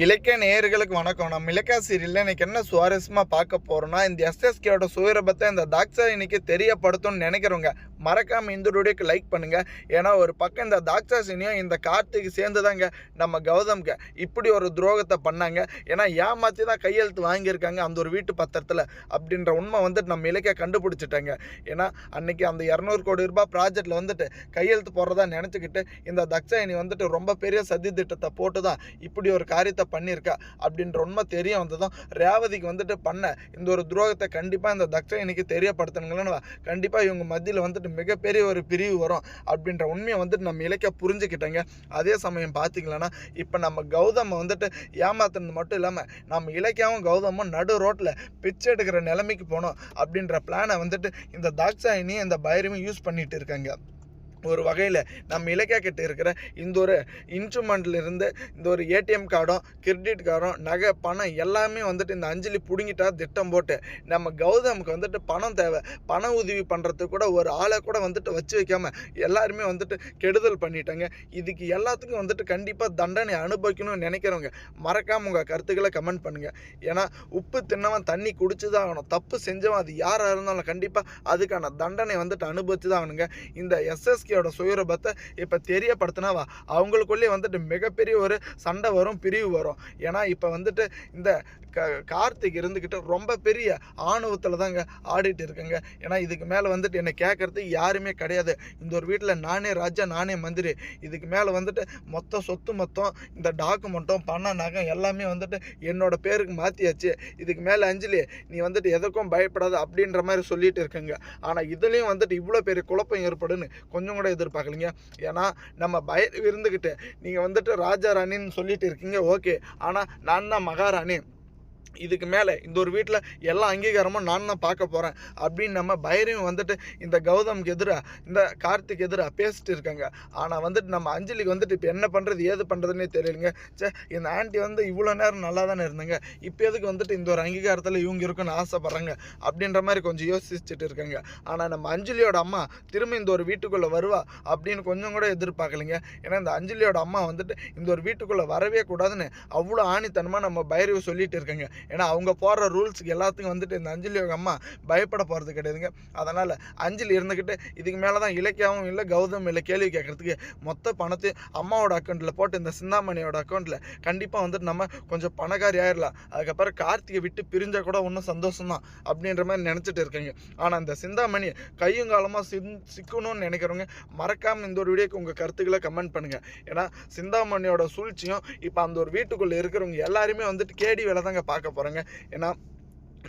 இலக்கிய நேயர்களுக்கு வணக்கம். நம்ம இலக்கிய சீரியலில் இன்னைக்கு என்ன சுவாரஸ்யமாக பார்க்க போகிறோம்னா இந்த எஸ்எஸ்கேயோட சுயரபத்தை இந்த தாக்ஸா இன்னைக்கு தெரியப்படுத்தும்னு நினைக்கிறவங்க மறக்காமல் இந்த வீடியோக்கு லைக் பண்ணுங்கள் ஏன்னா ஒரு பக்கம் இந்த தாக்ஸா சீனியும் இந்த கார்த்திக் சேர்ந்து தாங்க நம்ம கௌதம்க்கு இப்படி ஒரு துரோகத்தை பண்ணாங்க. ஏன்னா ஏமாற்றி தான் கையெழுத்து வாங்கியிருக்காங்க அந்த ஒரு வீட்டு பத்திரத்தில் அப்படின்ற உண்மை வந்துட்டு நம்ம இலக்கிய கண்டுபிடிச்சிட்டாங்க. ஏன்னா அன்னைக்கு அந்த இரநூறு கோடி ரூபாய் ப்ராஜெக்டில் வந்துட்டு கையெழுத்து போடுறதா நினச்சிக்கிட்டு இந்த தக்ஷாயினி வந்துட்டு ரொம்ப பெரிய சதி திட்டத்தை போட்டு தான் இப்படி ஒரு காரியத்தை பண்ணியிருக்கா அப்படின்ற உண்மை தெரிய வந்ததும் ரேவதிக்கு வந்துட்டு பண்ண இந்த ஒரு துரோகத்தை கண்டிப்பாக இந்த தக்ஷாயினிக்கு தெரியப்படுத்தணுங்களேன்னு கண்டிப்பாக இவங்க மத்தியில் வந்துட்டு மிகப்பெரிய ஒரு பிரிவு வரும் அப்படின்ற உண்மையை வந்துட்டு நம்ம இலக்கிய புரிஞ்சுக்கிட்டேங்க. அதே சமயம் பார்த்தீங்களன்னா இப்போ நம்ம கௌதமை வந்துட்டு ஏமாத்துனது மட்டும் இல்லாமல் நம்ம இலக்கியாவும் கௌதமும் நடு ரோட்டில் பிச்சை எடுக்கிற நிலைமைக்கு போனோம் அப்படின்ற பிளானை வந்துட்டு இந்த தாக்ஷாயினியும் இந்த பைரவையும் யூஸ் பண்ணிட்டு இருக்காங்க. ஒரு வகையில் நம்ம இலக்கியா கிட்ட இருக்கிற இந்த ஒரு இன்ஸ்ட்ருமெண்ட்லேருந்து இந்த ஒரு ஏடிஎம் கார்டும் கிரெடிட் கார்டும் நகை பணம் எல்லாமே வந்துட்டு இந்த அஞ்சலி பிடுங்கிட்டா திட்டம் போட்டு நம்ம கௌதமுக்கு வந்துட்டு பணம் தேவை. பண உதவி பண்ணுறதுக்கு கூட ஒரு ஆளை கூட வந்துட்டு வச்சு வைக்காமல் எல்லாருமே வந்துட்டு கெடுதல் பண்ணிட்டாங்க. இதுக்கு எல்லாத்துக்கும் வந்துட்டு கண்டிப்பாக தண்டனை அனுபவிக்கணும்னு நினைக்கிறவங்க மறக்காமல் உங்கள் கருத்துக்களை கமெண்ட் பண்ணுங்கள் ஏன்னா உப்பு தின்னவன் தண்ணி குடிச்சு தான் ஆகணும். தப்பு செஞ்சவன் அது யாராக இருந்தாலும் கண்டிப்பாக அதுக்கான தண்டனை வந்துட்டு அனுபவிச்சு தான் ஆகணுங்க. இந்த எஸ்எஸ்கே எஸ்எஸ்கேயோட சுயரூபத்தை இப்போ தெரியப்படுத்தினாவா? அவங்களுக்குள்ளே வந்துட்டு மிகப்பெரிய ஒரு சண்டை வரும் பிரிவு வரும். ஏன்னா இப்போ வந்துட்டு இந்த க கார்த்திக் இருந்துக்கிட்டு ரொம்ப பெரிய ஆணவத்தில் தாங்க ஆடிட்டு இருக்குங்க. ஏன்னா இதுக்கு மேலே வந்துட்டு என்னை கேட்குறதுக்கு யாருமே கிடையாது. இந்த ஒரு வீட்டில் நானே ராஜா நானே மந்திரி. இதுக்கு மேலே வந்துட்டு மொத்த சொத்து மொத்தம் இந்த டாக்குமெண்ட்டும் பண்ண நகம் எல்லாமே வந்துட்டு என்னோட பேருக்கு மாற்றியாச்சு இதுக்கு மேலே அஞ்சலி நீ வந்துட்டு எதுக்கும் பயப்படாத அப்படின்ற மாதிரி சொல்லிட்டு இருக்குங்க. ஆனால் இதுலேயும் வந்துட்டு இவ்வளோ பெரிய குழப்பம் ஏற்படுன்னு கொஞ்சம் கூட எதிர்பார்க்கலீங்க. ஏன்னா நம்ம பய இருந்துக்கிட்டு நீங்கள் வந்துட்டு ராஜா ராணின்னு சொல்லிட்டு இருக்கீங்க ஓகே. ஆனால் நான் தான் மகாராணி. இதுக்கு மேலே இந்த ஒரு வீட்டில் எல்லா அங்கீகாரமும் நான் தான் பார்க்க போகிறேன் அப்படின்னு நம்ம பைரவம் வந்துட்டு இந்த கௌதம்க்கு எதிராக இந்த கார்த்திக் எதிராக பேசிட்டு இருக்காங்க. ஆனால் வந்துட்டு நம்ம அஞ்சலிக்கு வந்துட்டு இப்போ என்ன பண்ணுறது ஏது பண்ணுறதுன்னே தெரியலைங்க. சே இந்த ஆண்டி வந்து இவ்வளோ நேரம் நல்லா தானே இருந்தாங்க. இப்போ எதுக்கு வந்துட்டு இந்த ஒரு அங்கீகாரத்தில் இவங்க இருக்குன்னு ஆசைப்பட்றாங்க அப்படின்ற மாதிரி கொஞ்சம் யோசிச்சுட்டு இருக்காங்க. ஆனால் நம்ம அஞ்சலியோட அம்மா திரும்ப இந்த ஒரு வீட்டுக்குள்ளே வருவா அப்படின்னு கொஞ்சம் கூட எதிர்பார்க்கலைங்க. ஏன்னா இந்த அஞ்சலியோட அம்மா வந்துட்டு இந்த ஒரு வீட்டுக்குள்ளே வரவே கூடாதுன்னு அவ்வளோ ஆணித்தனமாக நம்ம பைரவி சொல்லிட்டு இருக்காங்க. ஏன்னா அவங்க போடுற ரூல்ஸுக்கு எல்லாத்துக்கும் வந்துட்டு இந்த அஞ்சலியோட அம்மா பயப்பட போகிறது கிடையாதுங்க. அதனால் அஞ்சலி இருந்துக்கிட்டு இதுக்கு மேலே தான் இலக்கியாவும் இல்லை கௌதம் இல்லை கேள்வி கேட்குறதுக்கு மொத்த பணத்தையும் அம்மாவோட அக்கௌண்ட்டில் போட்டு இந்த சிந்தாமணியோட அக்கௌண்ட்டில் கண்டிப்பாக வந்துட்டு நம்ம கொஞ்சம் பணக்காரி ஆயிடலாம் அதுக்கப்புறம் கார்த்திகை விட்டு பிரிஞ்சால் கூட ஒன்றும் சந்தோஷம் தான் அப்படின்ற மாதிரி நினச்சிட்டு இருக்கீங்க. ஆனால் இந்த சிந்தாமணி கையும் காலமாக சிந் சிக்கணும்னு நினைக்கிறவங்க மறக்காமல் இந்த ஒரு வீடியோக்கு உங்கள் கருத்துக்களை கமெண்ட் பண்ணுங்கள் ஏன்னா சிந்தாமணியோட சூழ்ச்சியும் இப்போ அந்த ஒரு வீட்டுக்குள்ளே இருக்கிறவங்க எல்லாருமே வந்துட்டு கேடி வேலை தாங்க பார்க்க போகிறாங்க ஏன்னா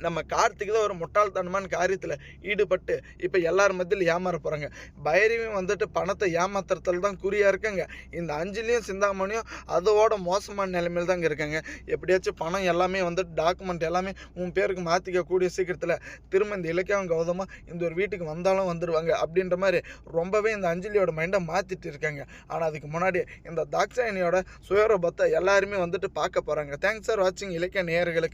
நம்ம கார்த்திக் தான் ஒரு முட்டாள்தனமான காரியத்தில் ஈடுபட்டு இப்போ எல்லார் மத்தியில் ஏமாற போகிறாங்க பைரவியும் வந்துட்டு பணத்தை ஏமாத்துறதுல தான் குறியாக இருக்குங்க. இந்த அஞ்சலியும் சிந்தாமணியும் அதோட மோசமான நிலைமையில் தாங்க இருக்காங்க. எப்படியாச்சும் பணம் எல்லாமே வந்துட்டு டாக்குமெண்ட் எல்லாமே உன் பேருக்கு மாற்றிக்க கூடிய சீக்கிரத்தில் திரும்ப இந்த இலக்கியம் கௌதமாக இந்த ஒரு வீட்டுக்கு வந்தாலும் வந்துடுவாங்க அப்படின்ற மாதிரி ரொம்பவே இந்த அஞ்சலியோட மைண்டை மாற்றிட்டு இருக்காங்க. ஆனால் அதுக்கு முன்னாடி இந்த தாக்ஷாயினியோட சுயரூபத்தை எல்லாருமே வந்துட்டு பார்க்க போகிறாங்க தேங்க்ஸ் சார் வாட்சிங் இலக்கிய நேயர்களுக்கு.